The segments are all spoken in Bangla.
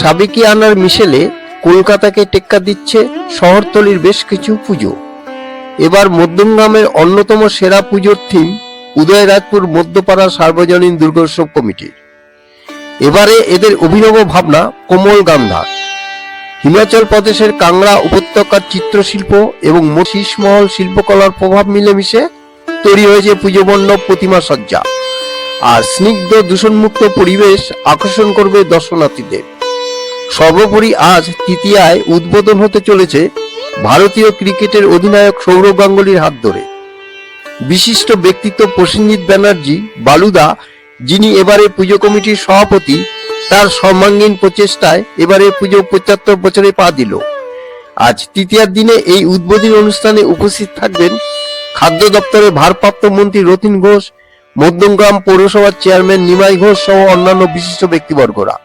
সাবেকিয়ানার মিশেলে কলকাতাকে টেক্কা দিচ্ছে শহরতলির বেশ কিছু পুজো। এবার মধ্যমগ্রামের অন্যতম সেরা পুজোর থিম উদয়রাজপুর মধ্যপাড়া সার্বজনীন দুর্গোৎসব কমিটির। এবারে এদের অভিনব ভাবনা কোমল গান্ধার। হিমাচল প্রদেশের কাংড়া উপত্যকার চিত্রশিল্প এবং শীষমহল শিল্পকলার প্রভাব মিলেমিশে তৈরি হয়েছে পুজো মণ্ডপ প্রতিমা সজ্জা। আর স্নিগ্ধ দূষণমুক্ত পরিবেশ আকর্ষণ করবে দর্শনার্থীদের। সর্বোপরি আজ তৃতীয়ায় উদ্বোধন হতে চলেছে ভারতীয় ক্রিকেটের অধিনায়ক সৌরভ গাঙ্গুলির হাত ধরে। বিশিষ্ট ব্যক্তিত্ব প্রসেনজিৎ ব্যানার্জি, বালুদা, যিনি এবারে পুজো কমিটির সভাপতি, তার সর্বাঙ্গীন প্রচেষ্টায় এবারে পুজো পঁচাত্তর বছরে পা দিল। আজ তৃতীয়ার দিনে এই উদ্বোধনী অনুষ্ঠানে উপস্থিত থাকবেন খাদ্য দপ্তরের ভারপ্রাপ্ত মন্ত্রী রতিন ঘোষ, মধ্যমগ্রাম পৌরসভার চেয়ারম্যান নিমাই ঘোষ সহ অন্যান্য বিশিষ্ট ব্যক্তিবর্গরা।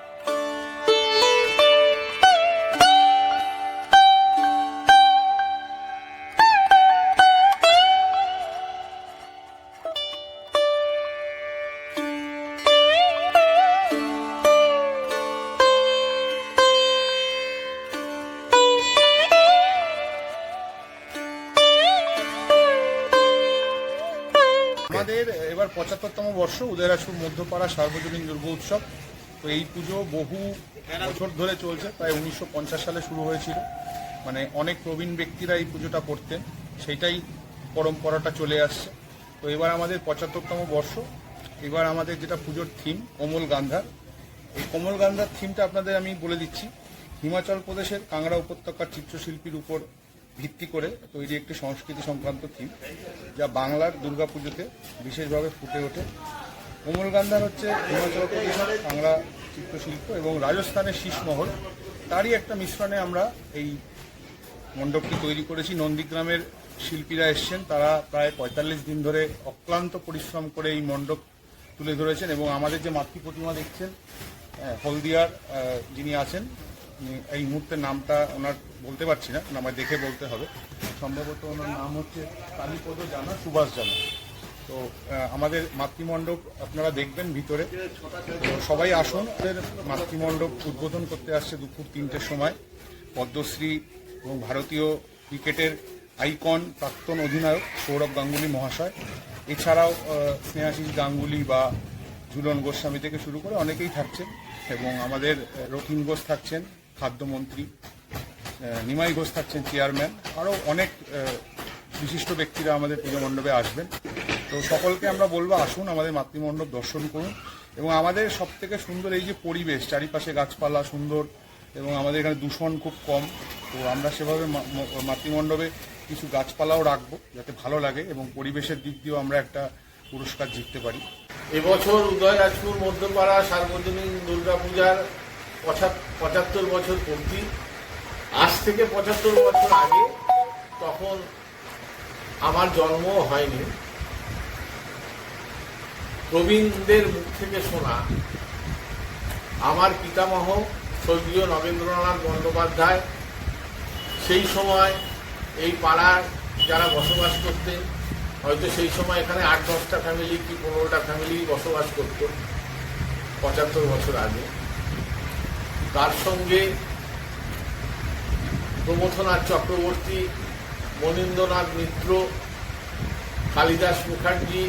পঁচাত্তরতম বর্ষ উদয়রাজপুর মধ্যপাড়া সার্বজনীন দুর্গা উৎসব। তো এই পুজো বহু বছর ধরে চলছে, প্রায় উনিশশো পঞ্চাশ সালে শুরু হয়েছিল। মানে অনেক প্রবীণ ব্যক্তিরা এই পুজোটা করতেন, সেটাই পরম্পরাটা চলে আসছে। তো এবার আমাদের পঁচাত্তরতম বর্ষ, এবার আমাদের যেটা পুজোর থিম কোমল গান্ধার। এই কোমল গান্ধার থিমটা আপনাদের আমি বলে দিচ্ছি। হিমাচল প্রদেশের কাংড়া উপত্যকার চিত্রশিল্পীর উপর ভিত্তি করে তৈরি একটি সংস্কৃতি সংক্রান্ত থিম, যা বাংলার দুর্গাপুজোতে বিশেষভাবে ফুটে ওঠে। কোমল গান্ধার হচ্ছে হিমাচল প্রদেশের কাংড়া চিত্রশিল্প এবং রাজস্থানের শীষমহল। তারই একটা মিশ্রণে আমরা এই মণ্ডপটি তৈরি করেছি। নন্দীগ্রামের শিল্পীরা এসছেন। তারা প্রায় পঁয়তাল্লিশ দিন ধরে অক্লান্ত পরিশ্রম করে এই মণ্ডপ তুলে ধরেছেন এবং আমাদের যে মাতৃ প্রতিমা দেখছেন হলদিয়ার যিনি আছেন এই মুহূর্তে নামটা ওনার বলতে পারছি না আমায় দেখে বলতে হবে। সম্ভবত ওনার নাম হচ্ছে কালীপদ জানা, সুভাষ জানা। তো আমাদের মাতৃমণ্ডপ আপনারা দেখবেন ভিতরে। সবাই আসুন মাতৃমণ্ডপ উদ্বোধন করতে আসছে দুপুর তিনটের সময়। পদ্মশ্রী এবং ভারতীয় ক্রিকেটের আইকন, প্রাক্তন অধিনায়ক সৌরভ গাঙ্গুলি মহাশয়। এছাড়াও স্নেহাশিস গাঙ্গুলি বা ঝুলন গোস্বামী থেকে শুরু করে অনেকেই থাকছেন এবং আমাদের রথীন ঘোষ থাকছেন। খাদ্যমন্ত্রী নিমাই ঘোষ থাকছেন চেয়ারম্যান আরও অনেক বিশিষ্ট ব্যক্তিরা আমাদের পুজো মণ্ডপে আসবেন। তো সকলকে আমরা বলব, আসুন আমাদের মাতৃমণ্ডপ দর্শন করুন। এবং আমাদের সব থেকে সুন্দর এই যে পরিবেশ, চারিপাশে গাছপালা সুন্দর এবং আমাদের এখানে দূষণ খুব কম। তো আমরা সেভাবে মাতৃমণ্ডপে কিছু গাছপালাও রাখব যাতে ভালো লাগে এবং পরিবেশের দিক দিয়েও আমরা একটা পুরস্কার জিততে পারি। এবছর উদয়রাজপুর মধ্যপাড়া সার্বজনীন দুর্গাপূজার পঁচাত্তর বছর পূর্তি। আজ থেকে পঁচাত্তর বছর আগে তখন আমার জন্ম হয়নি। প্রবীণদের মুখ থেকে শোনা, আমার পিতামহ স্বর্গীয় নগেন্দ্রনাথ বন্দ্যোপাধ্যায় সেই সময় এই পাড়ার যারা বসবাস করতেন, হয়তো সেই সময় এখানে আট দশটা ফ্যামিলি কি পনেরোটা ফ্যামিলি বসবাস করত, পঁচাত্তর বছর আগে। তার সঙ্গে প্রমথনাথ চক্রবর্তী, মনীন্দ্রনাথ মিত্র, কালিদাস মুখার্জি,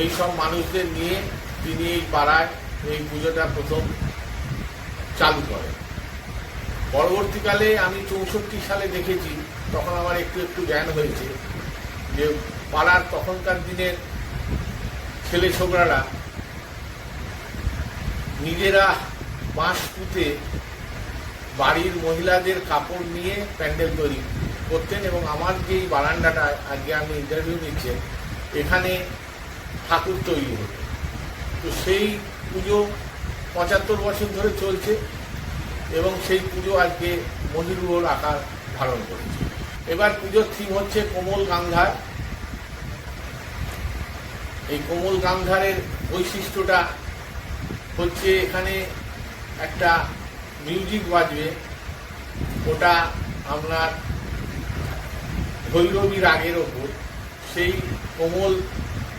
এই সব মানুষদের নিয়ে তিনি এই পাড়ায় এই পুজোটা প্রথম চালু করেন। পরবর্তীকালে আমি চৌষট্টি সালে দেখেছি, তখন আমার একটু একটু জ্ঞান হয়েছে যে পাড়ার তখনকার দিনের ছেলে ছোকরারা নিজেরা বাঁশ পুঁতে বাড়ির মহিলাদের কাপড় নিয়ে প্যান্ডেল তৈরি করতেন এবং আমার যে এই বারান্দাটা আজকে আমি ইন্টারভিউ নিচ্ছেন এখানে ঠাকুর তৈরি হতো। তো সেই পুজো পঁচাত্তর বছর ধরে চলছে এবং সেই পুজো আজকে মহিরুহর আকার ধারণ করেছে। এবার পুজোর থিম হচ্ছে কোমল গান্ধার। এই কোমল গান্ধারের বৈশিষ্ট্যটা হচ্ছে এখানে একটা মিউজিক বাজবে, ওটা আপনার ভৈরবী রাগের ওপর। সেই কোমল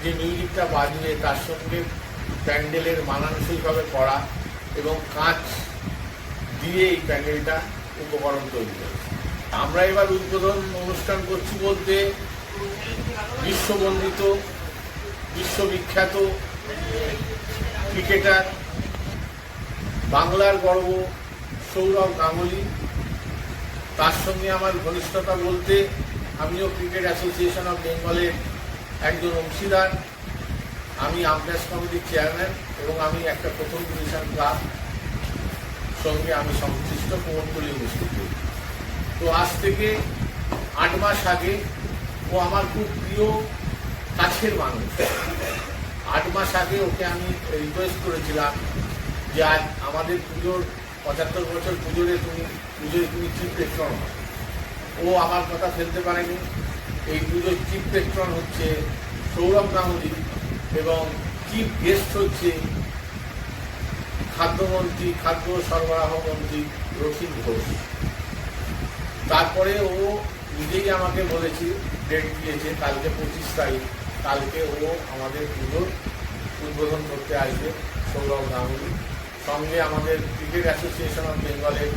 যে মিউজিকটা বাজবে, তার সঙ্গে প্যান্ডেলের মানানসইভাবে করা এবং কাঁচ দিয়ে এই প্যান্ডেলটা উপকরণ তৈরি করেছে আমরা এবার উদ্বোধন অনুষ্ঠান করছি বলতে বিশ্ববন্দিত, বিশ্ববিখ্যাত ক্রিকেটার বাংলার গর্ব, সৌরভ গাঙ্গুলি। তার সঙ্গে আমার ঘনিষ্ঠতা বলতে আমিও ক্রিকেট অ্যাসোসিয়েশন অফ বেঙ্গলের একজন অংশীদার। আমি আম্পায়ার্স কমিটির চেয়ারম্যান এবং আমি একটা প্রথম ডিভিশন ক্লাব সঙ্গে আমি সংশ্লিষ্ট প্রমোদগুলি অনুষ্ঠিত তো আজ থেকে আট মাস আগে ও আমার খুব প্রিয় কাছের মানুষ। আট মাস আগে ওকে আমি রিকোয়েস্ট করেছিলাম যে আজ আমাদের পুজোর পঁচাত্তর বছর পুজোরে তুমি পুজোয় তুমি চিফ পেট্রন ও আমার কথা ফেলতে পারেনি। এই পুজোর চিফ পেট্রন হচ্ছে সৌরভ গাঙ্গুলি এবং চিফ গেস্ট হচ্ছে খাদ্যমন্ত্রী, খাদ্য সরবরাহ মন্ত্রী রথিন ঘোষ। তারপরে ও নিজেই আমাকে বলেছে ডেট দিয়েছে, কালকে পঁচিশ তারিখ। কালকে ও আমাদের পুজোর উদ্বোধন করতে আসবে সৌরভ গাঙ্গুলি। সঙ্গে আমাদের ক্রিকেট অ্যাসোসিয়েশন অফ বেঙ্গলের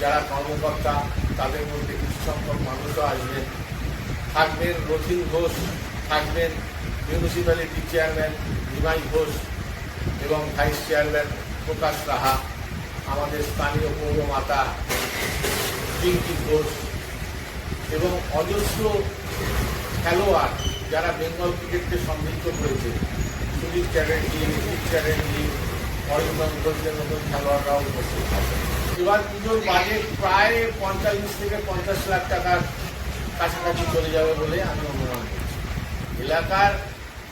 যারা কর্মকর্তা, তাদের মধ্যে কিছু সংখ্যক মানুষও আসবেন থাকবেন রথিন ঘোষ, থাকবেন মিউনিসিপ্যালিটি চেয়ারম্যান নিমাই ঘোষ এবং ভাইস চেয়ারম্যান প্রকাশ রাহা আমাদের স্থানীয় পৌরমাতা পিঙ্কি ঘোষ এবং অজস্র খেলোয়াড় যারা বেঙ্গল ক্রিকেটকে সমৃদ্ধ করেছে। সুদীপ চ্যাটার্জি ঋতিক চ্যাটার্জি খেলোয়াড়রাও উপস্থিত এবার পুজোর বাজেট প্রায় পঞ্চাশ থেকে পঞ্চাশ লাখ টাকার কাছাকাছি চলে যাবে বলে আমি অনুমান করছি। এলাকার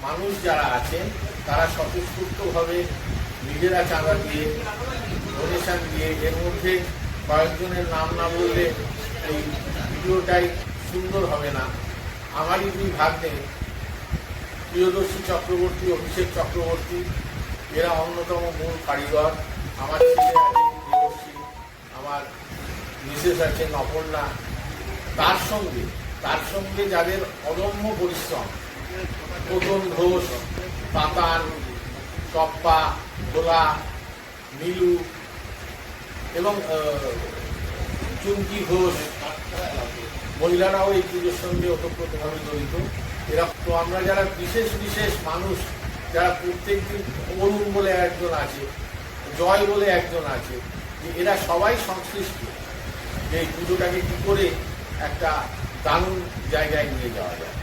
মানুষ যারা আছেন, তারা স্বতঃস্ফূর্তভাবে নিজেরা চাঁদা দিয়ে ডোনেশন দিয়ে, এর মধ্যে কয়েকজনের নাম না বললে এই ভিডিওটাই সুন্দর হবে না। আমারই দুই ভাগ্নে, প্রিয়দর্শী চক্রবর্তী, অভিষেক চক্রবর্তী এরা অন্যতম মূল কারিগর। আমার ছেলে আমার মিসেস আছেন অপর্ণা তার সঙ্গে তার সঙ্গে যাদের অদম্য পরিশ্রম, প্রথম ঘোষ পাতান টপ্পা গোলা নীলু এবং চুমকি ঘোষ। মহিলারাও এই পুজোর সঙ্গে ওতপ্রোতভাবে জড়িত। এরা তো আমরা যারা বিশেষ বিশেষ মানুষ যারা প্রত্যেক দিন অরুণ বলে একজন আছে, জয় বলে একজন আছে, যে এরা সবাই সংশ্লিষ্ট, যে এই পুজোটাকে কি করে একটা দারুণ জায়গায় নিয়ে যাওয়া যায়।